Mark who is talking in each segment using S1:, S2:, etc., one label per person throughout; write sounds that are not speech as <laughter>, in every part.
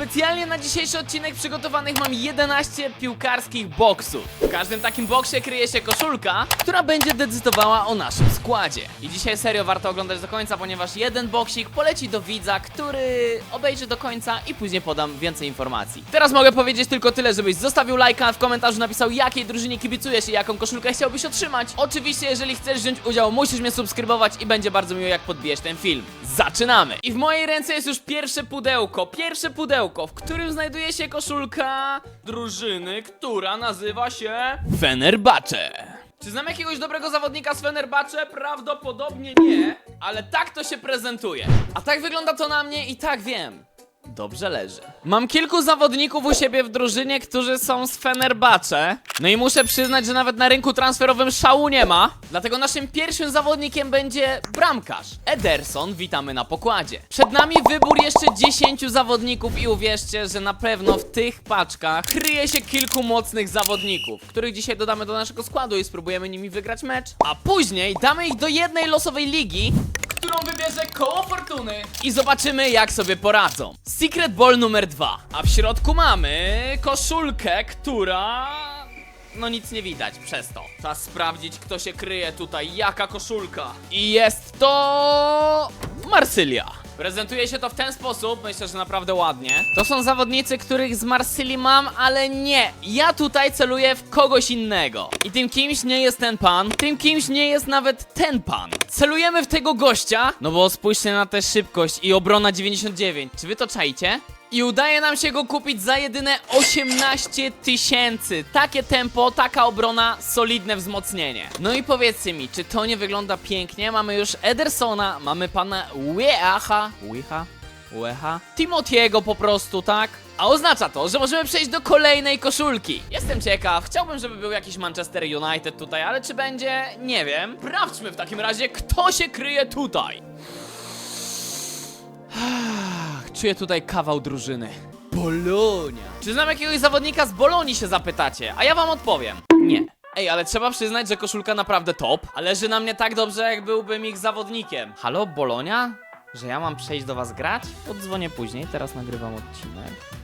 S1: specjalnie na dzisiejszy odcinek przygotowanych mam 11 piłkarskich boksów. W każdym takim boksie kryje się koszulka, która będzie decydowała o naszym składzie. I dzisiaj serio warto oglądać do końca, ponieważ jeden boksik poleci do widza, który obejrzy do końca i później podam więcej informacji. Teraz mogę powiedzieć tylko tyle, żebyś zostawił lajka, w komentarzu napisał jakiej drużynie kibicujesz i jaką koszulkę chciałbyś otrzymać. Oczywiście, jeżeli chcesz wziąć udział, musisz mnie subskrybować i będzie bardzo miło jak podbijesz ten film. Zaczynamy! I w mojej ręce jest już pierwsze pudełko, pierwsze pudełko, w którym znajduje się koszulka drużyny, która nazywa się Fenerbahce. Czy znam jakiegoś dobrego zawodnika z Fenerbahce? Prawdopodobnie nie, ale tak to się prezentuje. A tak wygląda to na mnie i tak wiem. Dobrze leży. Mam kilku zawodników u siebie w drużynie, którzy są z Fenerbahce. No i muszę przyznać, że nawet na rynku transferowym szału nie ma. Dlatego naszym pierwszym zawodnikiem będzie bramkarz. Ederson, witamy na pokładzie. Przed nami wybór jeszcze 10 zawodników i uwierzcie, że na pewno w tych paczkach kryje się kilku mocnych zawodników, których dzisiaj dodamy do naszego składu i spróbujemy nimi wygrać mecz. A później damy ich do jednej losowej ligi, wybierze koło fortuny i zobaczymy jak sobie poradzą. Secret Ball numer dwa. A w środku mamy koszulkę, która... No nic nie widać przez to. Czas sprawdzić kto się kryje tutaj, jaka koszulka. I jest to... Marsylia. Prezentuje się to w ten sposób, myślę, że naprawdę ładnie. To są zawodnicy, których z Marsylii mam, ale nie. Ja tutaj celuję w kogoś innego. I tym kimś nie jest ten pan, tym kimś nie jest nawet ten pan. Celujemy w tego gościa, no bo spójrzcie na tę szybkość i obrona 99. Czy wy to czajcie? I udaje nam się go kupić za jedyne 18 tysięcy. Takie tempo, taka obrona, solidne wzmocnienie. No i powiedzcie mi, czy to nie wygląda pięknie? Mamy już Edersona, mamy pana Weaha, Weaha, Weha, Timotiego po prostu, tak? A oznacza to, że możemy przejść do kolejnej koszulki. Jestem ciekaw, chciałbym, żeby był jakiś Manchester United tutaj, ale czy będzie? Nie wiem. Sprawdźmy w takim razie, kto się kryje tutaj. Czuję tutaj kawał drużyny. Bolonia. Czy znam jakiegoś zawodnika z Bolonii się zapytacie? A ja wam odpowiem. Nie. Ej, ale trzeba przyznać, że koszulka naprawdę top, a leży na mnie tak dobrze, jak byłbym ich zawodnikiem. Halo, Bolonia? Że ja mam przejść do was grać? Odzwonię później, teraz nagrywam odcinek.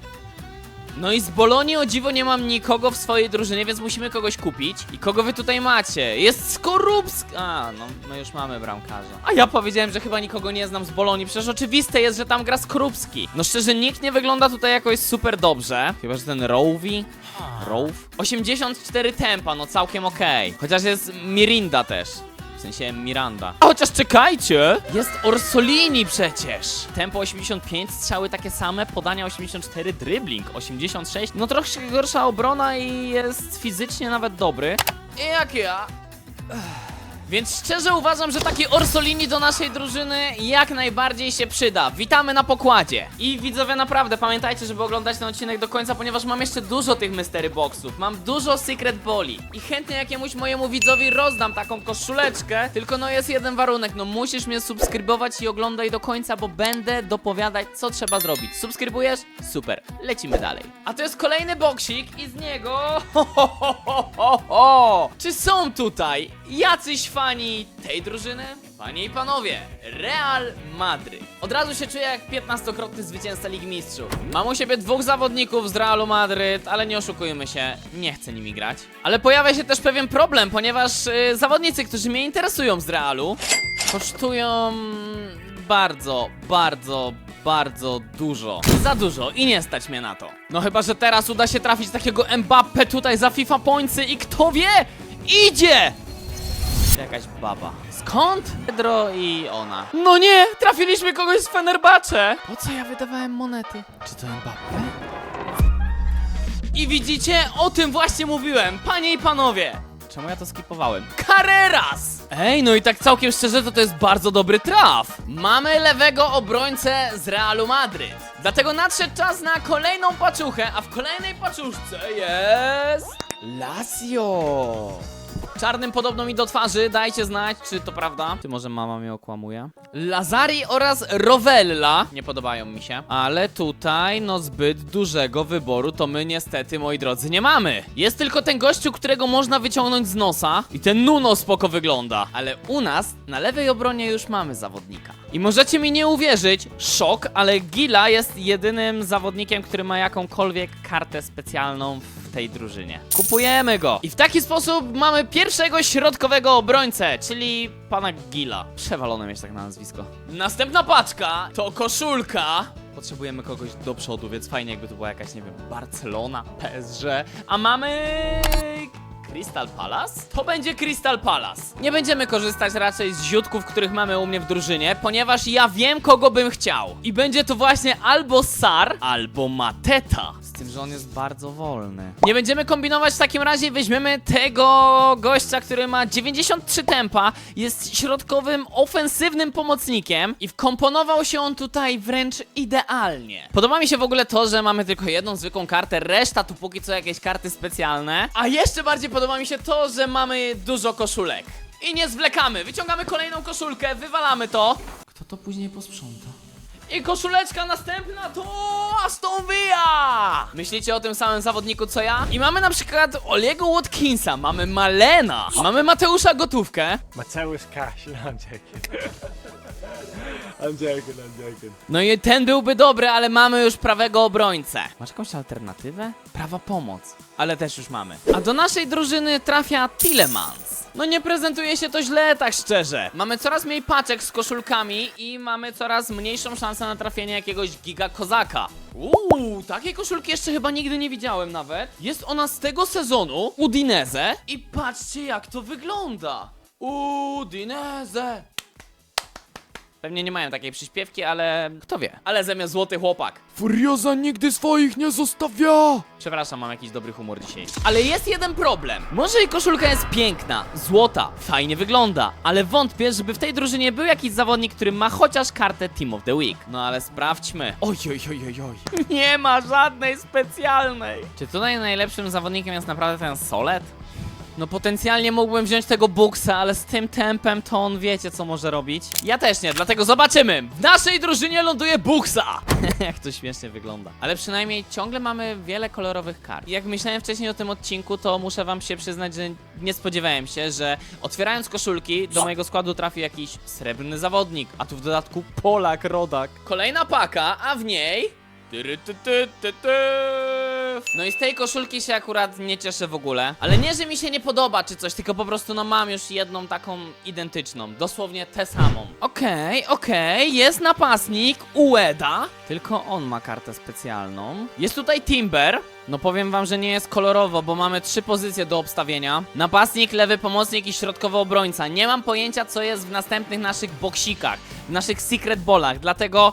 S1: No i z Bolonii o dziwo nie mam nikogo w swojej drużynie, więc musimy kogoś kupić. I kogo wy tutaj macie? Jest Skorupski! A, no my już mamy bramkarza. A ja powiedziałem, że chyba nikogo nie znam z Bolonii, przecież oczywiste jest, że tam gra Skorupski. No szczerze, nikt nie wygląda tutaj jakoś super dobrze. Chyba, że ten Rowi. Row? 84 tempa, no całkiem okej. Chociaż jest Mirinda też. Sensie Miranda. A chociaż czekajcie! Jest Orsolini przecież! Tempo 85, strzały takie same, podania 84, dribbling 86. No troszkę gorsza obrona i jest fizycznie nawet dobry. I jak ja. Ech. Więc szczerze uważam, że taki Orsolini do naszej drużyny jak najbardziej się przyda. Witamy na pokładzie. I widzowie, naprawdę pamiętajcie, żeby oglądać ten odcinek do końca, ponieważ mam jeszcze dużo tych mystery boxów. Mam dużo secret boli. I chętnie jakiemuś mojemu widzowi rozdam taką koszuleczkę. Tylko no jest jeden warunek, no musisz mnie subskrybować i oglądaj do końca, bo będę dopowiadać, co trzeba zrobić. Subskrybujesz? Super. Lecimy dalej. A to jest kolejny boksik i z niego... <laughs> Ho, ho, ho, ho, ho, ho. Czy są tutaj jacyś fani tej drużyny? Panie i panowie, Real Madryt. Od razu się czuję jak 15-krotny zwycięzca Ligi Mistrzów. Mam u siebie dwóch zawodników z Realu Madryt, ale nie oszukujmy się, nie chcę nimi grać. Ale pojawia się też pewien problem, ponieważ y, zawodnicy, którzy mnie interesują z Realu, kosztują bardzo, bardzo, bardzo dużo. Za dużo i nie stać mnie na to. No chyba, że teraz uda się trafić takiego Mbappe tutaj za FIFA Pointsy i kto wie, idzie! Jakaś baba. Skąd? Pedro i ona. No nie! Trafiliśmy kogoś z Fenerbahce! Po co ja wydawałem monety? Czy to Mbappe? I widzicie? O tym właśnie mówiłem! Panie i panowie! Czemu ja to skipowałem? Carreras! Ej, no i tak całkiem szczerze, to to jest bardzo dobry traf. Mamy lewego obrońcę z Realu Madryt. Dlatego nadszedł czas na kolejną paczuchę, a w kolejnej paczuszce jest... Lazio! Czarnym podobno mi do twarzy, dajcie znać, czy to prawda. Czy może mama mnie okłamuje? Lazari oraz Rovella nie podobają mi się. Ale tutaj, no zbyt dużego wyboru to my niestety, moi drodzy, nie mamy. Jest tylko ten gościu, którego można wyciągnąć z nosa. I ten Nuno spoko wygląda. Ale u nas, na lewej obronie już mamy zawodnika. I możecie mi nie uwierzyć, szok, ale Gila jest jedynym zawodnikiem, który ma jakąkolwiek kartę specjalną w tej drużynie. Kupujemy go. I w taki sposób mamy pierwszego środkowego obrońcę, czyli pana Gila. Przewalone mieć tak na nazwisko. Następna paczka to koszulka. Potrzebujemy kogoś do przodu, więc fajnie jakby to była jakaś, nie wiem, Barcelona, PSG. A mamy Crystal Palace? To będzie Crystal Palace. Nie będziemy korzystać raczej z ziutków, których mamy u mnie w drużynie, ponieważ ja wiem, kogo bym chciał. I będzie to właśnie albo Sar, albo Mateta. Z tym, że on jest bardzo wolny. Nie będziemy kombinować w takim razie, weźmiemy tego gościa, który ma 93 tempa, jest środkowym, ofensywnym pomocnikiem i wkomponował się on tutaj wręcz idealnie. Podoba mi się w ogóle to, że mamy tylko jedną zwykłą kartę, reszta tu póki co jakieś karty specjalne. A jeszcze bardziej podoba mi się to, że mamy dużo koszulek. I nie zwlekamy, wyciągamy kolejną koszulkę, wywalamy to. Kto to później posprząta? I koszuleczka następna to Aston Villa! Myślicie o tym samym zawodniku co ja? I mamy na przykład Oliego Watkinsa, mamy Malena, mamy Mateusza Gotówkę.
S2: Mateusz Cash. No, I'm joking. I'm joking, I'm joking.
S1: No i ten byłby dobry, ale mamy już prawego obrońcę. Masz jakąś alternatywę? Prawa pomoc. Ale też już mamy. A do naszej drużyny trafia Tillemans. No nie prezentuje się to źle, tak szczerze. Mamy coraz mniej paczek z koszulkami i mamy coraz mniejszą szansę na trafienie jakiegoś giga kozaka. Uuu, takiej koszulki jeszcze chyba nigdy nie widziałem nawet. Jest ona z tego sezonu, Udinese. I patrzcie jak to wygląda. Udinese. Pewnie nie mają takiej przyśpiewki, ale kto wie. Ale zamiast złoty chłopak.
S3: Furioza nigdy swoich nie zostawia!
S1: Przepraszam, mam jakiś dobry humor dzisiaj. Ale jest jeden problem. Może i koszulka jest piękna, złota, fajnie wygląda, ale wątpię, żeby w tej drużynie był jakiś zawodnik, który ma chociaż kartę Team of the Week. No ale sprawdźmy.
S3: Oj, oj, oj, oj, oj. <laughs>
S1: Nie ma żadnej specjalnej. Czy tutaj najlepszym zawodnikiem jest naprawdę ten Solet? No potencjalnie mógłbym wziąć tego Buksa, ale z tym tempem to on wiecie co może robić. Ja też nie, dlatego zobaczymy. W naszej drużynie ląduje Buksa. <laughs> Jak to śmiesznie wygląda. Ale przynajmniej ciągle mamy wiele kolorowych kart. Jak myślałem wcześniej o tym odcinku, to muszę wam się przyznać, że nie spodziewałem się, że otwierając koszulki do mojego składu trafi jakiś srebrny zawodnik, a tu w dodatku Polak, rodak. Kolejna paka, a w niej No i z tej koszulki się akurat nie cieszę w ogóle. Ale nie, że mi się nie podoba czy coś, tylko po prostu no mam już jedną taką identyczną. Dosłownie tę samą. Okej, okej, jest napastnik Ueda. Tylko on ma kartę specjalną. Jest tutaj Timber. No powiem wam, że nie jest kolorowo, bo mamy trzy pozycje do obstawienia. Napastnik, lewy pomocnik i środkowy obrońca. Nie mam pojęcia co jest w następnych naszych boksikach, w naszych secret ballach, dlatego...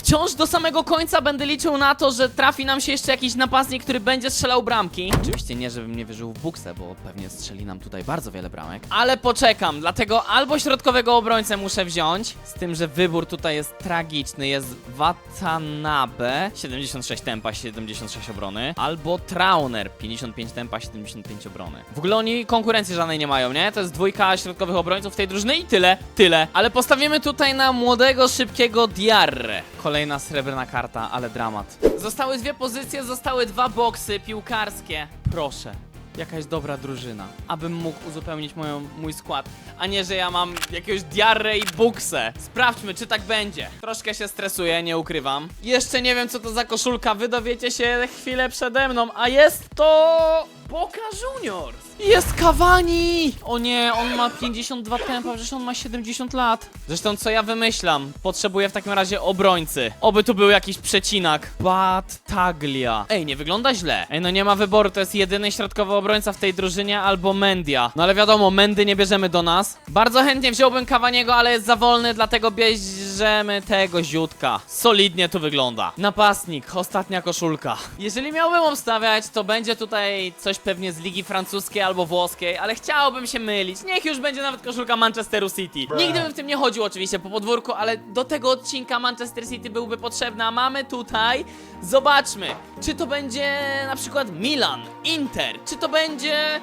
S1: Wciąż do samego końca będę liczył na to, że trafi nam się jeszcze jakiś napastnik, który będzie strzelał bramki. Oczywiście nie, żebym nie wierzył w buksę, bo pewnie strzeli nam tutaj bardzo wiele bramek. Ale poczekam, dlatego albo środkowego obrońcę muszę wziąć, z tym, że wybór tutaj jest tragiczny. Jest Watanabe, 76 tempa, 76 obrony, albo Trauner, 55 tempa, 75 obrony. W ogóle oni konkurencji żadnej nie mają, nie? To jest dwójka środkowych obrońców tej drużyny i tyle, tyle. Ale postawimy tutaj na młodego, szybkiego Diarre. Kolejna srebrna karta, ale dramat. Zostały dwie pozycje, zostały dwa boksy piłkarskie. Proszę. Jakaś dobra drużyna, abym mógł uzupełnić moją, mój skład, a nie, że ja mam jakiegoś diarre i buksę. Sprawdźmy, czy tak będzie. Troszkę się stresuję, nie ukrywam. Jeszcze nie wiem, co to za koszulka, wy dowiecie się chwilę przede mną, a jest to... Boca Juniors! Jest Cavani! O nie, on ma 52 tempa, przecież on ma 70 lat. Zresztą co ja wymyślam? Potrzebuję w takim razie obrońcy. Oby tu był jakiś przecinak. Battaglia. Ej, nie wygląda źle. Ej, no nie ma wyboru, to jest jedyny środkowy obrońca w tej drużynie albo Mendia. No ale wiadomo, Mendy nie bierzemy do nas. Bardzo chętnie wziąłbym Cavaniego, ale jest za wolny, dlatego bierzemy tego ziutka. Solidnie to wygląda. Napastnik, ostatnia koszulka. Jeżeli miałbym obstawiać, to będzie tutaj coś pewnie z ligi francuskiej albo włoskiej, ale chciałbym się mylić. Niech już będzie nawet koszulka Manchesteru City. Nigdy bym w tym nie chodził oczywiście po podwórku, ale do tego odcinka Manchester City byłby potrzebny, a mamy tutaj... Zobaczmy, czy to będzie na przykład Milan, Inter, czy to będzie...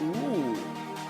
S1: Uuu.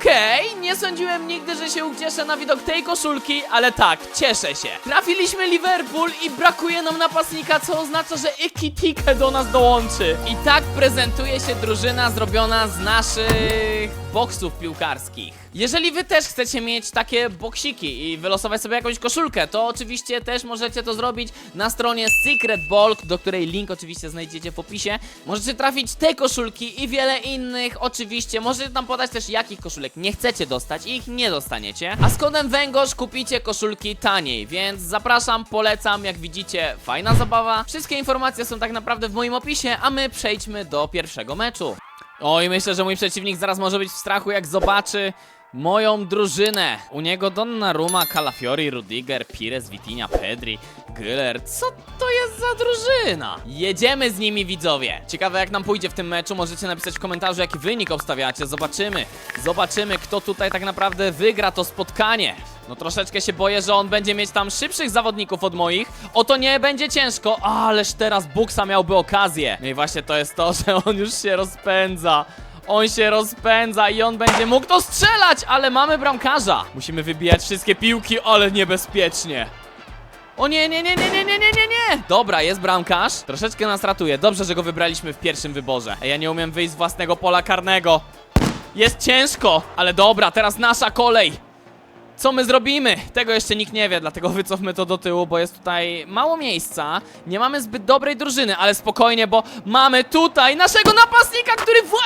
S1: Okej, nie sądziłem nigdy, że się ucieszę na widok tej koszulki, ale tak, cieszę się. Trafiliśmy Liverpool i brakuje nam napastnika, co oznacza, że Ekitike do nas dołączy. I tak prezentuje się drużyna zrobiona z naszych boksów piłkarskich. Jeżeli wy też chcecie mieć takie boksiki i wylosować sobie jakąś koszulkę, to oczywiście też możecie to zrobić na stronie Secret Ball, do której link oczywiście znajdziecie w opisie. Możecie trafić te koszulki i wiele innych oczywiście. Możecie tam podać też jakich koszulek nie chcecie dostać i ich nie dostaniecie. A z kodem węgorz kupicie koszulki taniej, więc zapraszam, polecam, jak widzicie, fajna zabawa. Wszystkie informacje są tak naprawdę w moim opisie, a my przejdźmy do pierwszego meczu. Oj, myślę, że mój przeciwnik zaraz może być w strachu, jak zobaczy moją drużynę. U niego Donnarumma, Calafiori, Rudiger, Pires, Vitinha, Pedri, Güler. Co to jest za drużyna? Jedziemy z nimi, widzowie. Ciekawe, jak nam pójdzie w tym meczu. Możecie napisać w komentarzu, jaki wynik obstawiacie. Zobaczymy. Zobaczymy, kto tutaj tak naprawdę wygra to spotkanie. No troszeczkę się boję, że on będzie mieć tam szybszych zawodników od moich. Oto nie będzie ciężko, ależ teraz Buksa miałby okazję. No i właśnie to jest to, <laughs> że on już się rozpędza. On się rozpędza i on będzie mógł to strzelać, ale mamy bramkarza. Musimy wybijać wszystkie piłki, ale niebezpiecznie. O nie, nie, nie, nie, nie, nie, nie, nie, nie! Dobra, jest bramkarz. Troszeczkę nas ratuje. Dobrze, że go wybraliśmy w pierwszym wyborze. Ja nie umiem wyjść z własnego pola karnego. Jest ciężko, ale dobra, teraz nasza kolej. Co my zrobimy? Tego jeszcze nikt nie wie, dlatego <laughs> wycofmy to do tyłu, bo jest tutaj mało miejsca. Nie mamy zbyt dobrej drużyny, ale spokojnie, bo mamy tutaj naszego napastnika, który właśnie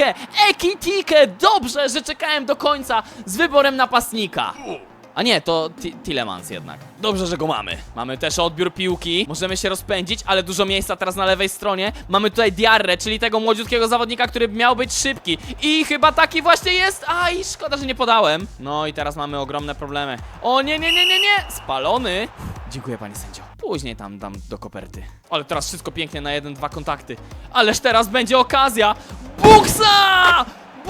S1: bramkę. Ekitike, dobrze, że czekałem do końca z wyborem napastnika. A nie, to Ti- Tillemans jednak. Dobrze, że go mamy. Mamy też odbiór piłki. Możemy się rozpędzić, ale dużo miejsca teraz na lewej stronie. Mamy tutaj Diarre, czyli tego młodziutkiego zawodnika, który miał być szybki. I chyba taki właśnie jest. Aj, szkoda, że nie podałem. No i teraz mamy ogromne problemy. O nie, nie, nie, nie, nie. Spalony. Dziękuję, panie sędzio. Później tam dam do koperty. Ale teraz wszystko pięknie na jeden, dwa kontakty. Ależ teraz będzie okazja. Buksa!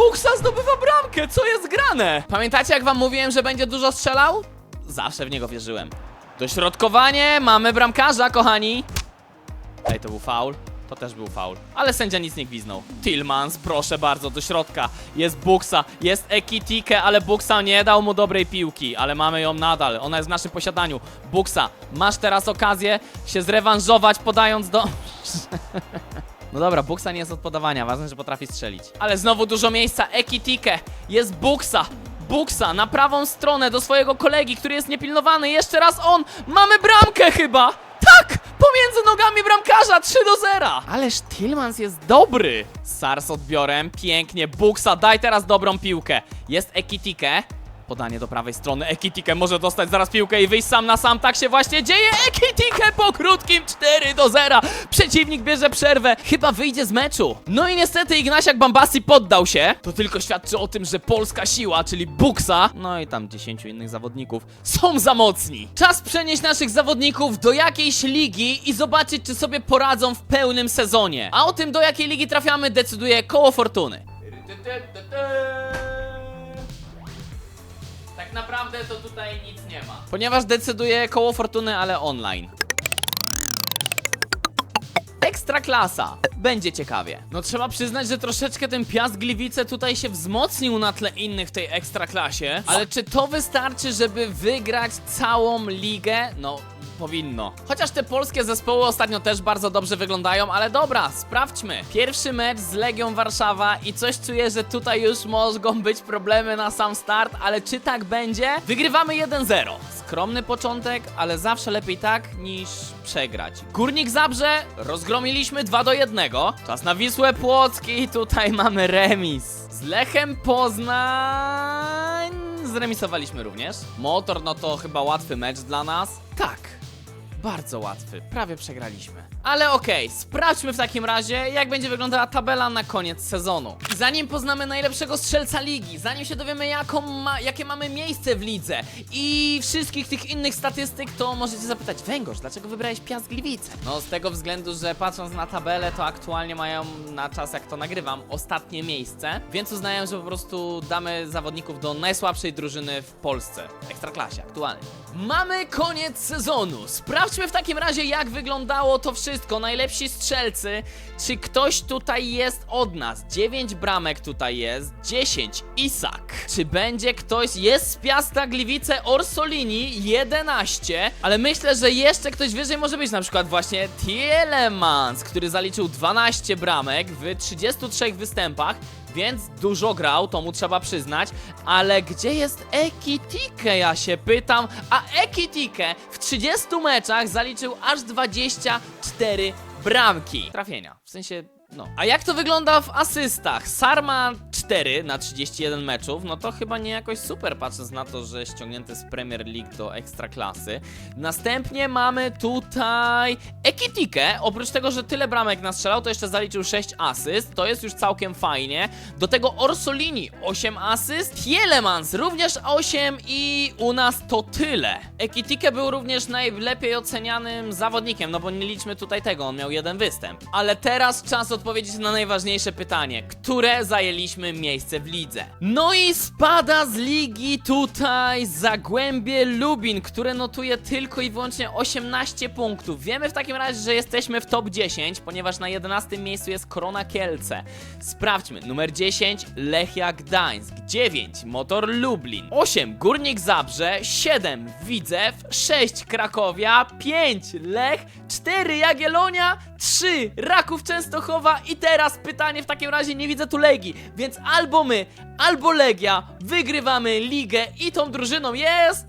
S1: Buksa zdobywa bramkę, co jest grane? Pamiętacie jak wam mówiłem, że będzie dużo strzelał? Zawsze w niego wierzyłem. Dośrodkowanie, mamy bramkarza, kochani. Ej, to był faul. To też był faul. Ale sędzia nic nie gwiznął. Tillmans, proszę bardzo, do środka. Jest Buksa, jest Ekitike, ale Buksa nie dał mu dobrej piłki. Ale mamy ją nadal, ona jest w naszym posiadaniu. Buksa, masz teraz okazję się zrewanżować, podając do... <laughs> No dobra, Buksa nie jest od podawania, ważne, że potrafi strzelić. Ale znowu dużo miejsca, Ekitike, jest Buksa. Buksa na prawą stronę do swojego kolegi, który jest niepilnowany. Jeszcze raz on. Mamy bramkę chyba. Tak! Pomiędzy nogami bramkarza 3 do 0. Ależ Tillmans jest dobry. Sar z odbiorem, pięknie. Buksa, daj teraz dobrą piłkę. Jest Ekitike. Podanie do prawej strony. Ekitike może dostać zaraz piłkę i wyjść sam na sam. Tak się właśnie dzieje. Ekitike po krótkim 4 do 0. Przeciwnik bierze przerwę. Chyba wyjdzie z meczu. No i niestety Ignasiak Bambasi poddał się. To tylko świadczy o tym, że polska siła, czyli Buksa, no i tam 10 innych zawodników, są za mocni. Czas przenieść naszych zawodników do jakiejś ligi i zobaczyć, czy sobie poradzą w pełnym sezonie. A o tym, do jakiej ligi trafiamy, decyduje koło fortuny. Tak naprawdę to tutaj nic nie ma. Ponieważ decyduje koło fortuny, ale online. Ekstra klasa. Będzie ciekawie. No trzeba przyznać, że troszeczkę ten Piast Gliwice tutaj się wzmocnił na tle innych w tej ekstra klasie. Ale czy to wystarczy, żeby wygrać całą ligę? No, powinno. Chociaż te polskie zespoły ostatnio też bardzo dobrze wyglądają, ale dobra, sprawdźmy. Pierwszy mecz z Legią Warszawa i coś czuję, że tutaj już mogą być problemy na sam start, ale czy tak będzie? Wygrywamy 1-0. Skromny początek, ale zawsze lepiej tak niż przegrać. Górnik Zabrze rozgromiliśmy 2 do 1. Czas na Wisłę Płock i tutaj mamy remis. Z Lechem Poznań zremisowaliśmy również. Motor, no to chyba łatwy mecz dla nas. Tak, bardzo łatwy, prawie przegraliśmy. Ale okej, sprawdźmy w takim razie, jak będzie wyglądała tabela na koniec sezonu. Zanim poznamy najlepszego strzelca ligi, zanim się dowiemy, jaką ma, jakie mamy miejsce w lidze i wszystkich tych innych statystyk, to możecie zapytać, Węgorz, dlaczego wybrałeś Piast Gliwice? No z tego względu, że patrząc na tabelę, to aktualnie mają na czas, jak to nagrywam, ostatnie miejsce, więc uznaję, że po prostu damy zawodników do najsłabszej drużyny w Polsce, w Ekstraklasie aktualnie. Mamy koniec sezonu. Sprawdźmy w takim razie, jak wyglądało to wszystko. Najlepsi strzelcy. Czy ktoś tutaj jest od nas? 9 bramek tutaj jest, 10 Isak. Czy będzie ktoś? Jest z Piasta Gliwice Orsolini 11, ale myślę, że jeszcze ktoś wyżej może być, na przykład właśnie Tielemans, który zaliczył 12 bramek w 33 występach. Więc dużo grał, to mu trzeba przyznać, ale gdzie jest Ekitike, ja się pytam, a Ekitike w 30 meczach zaliczył aż 24 bramki. Trafienia, w sensie no. A jak to wygląda w asystach? Sarma 4 na 31 meczów, no to chyba nie jakoś super, patrząc na to, że ściągnięty z Premier League do Ekstraklasy. Następnie mamy tutaj Ekitike. Oprócz tego, że tyle bramek nastrzelał, to jeszcze zaliczył 6 asyst. To jest już całkiem fajnie. Do tego Orsolini 8 asyst, Hielemans również 8 i u nas to tyle. Ekitike był również najlepiej ocenianym zawodnikiem, no bo nie liczmy tutaj tego, on miał jeden występ. Ale teraz czas odpowiedzieć na najważniejsze pytanie, które zajęliśmy miejsce w lidze. No i spada z ligi tutaj Zagłębie Lubin, które notuje tylko i wyłącznie 18 punktów. Wiemy w takim razie, że jesteśmy w top 10, ponieważ na 11 miejscu jest Korona Kielce. Sprawdźmy, numer 10 Lechia Gdańsk, 9 Motor Lublin, 8 Górnik Zabrze, 7 Widzew, 6 Krakowia, 5 Lech, 4 Jagiellonia, 3 Raków Częstochowa. I teraz pytanie w takim razie nie widzę tu Legii, więc albo my, albo Legia wygrywamy ligę i tą drużyną jest...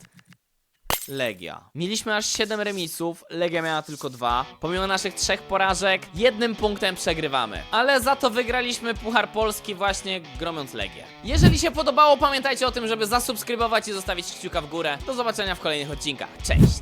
S1: Legia. Mieliśmy aż 7 remisów, Legia miała tylko dwa. Pomimo naszych trzech porażek, jednym punktem przegrywamy. Ale za to wygraliśmy Puchar Polski właśnie gromiąc Legię. Jeżeli się podobało, pamiętajcie o tym, żeby zasubskrybować i zostawić kciuka w górę. Do zobaczenia w kolejnych odcinkach. Cześć!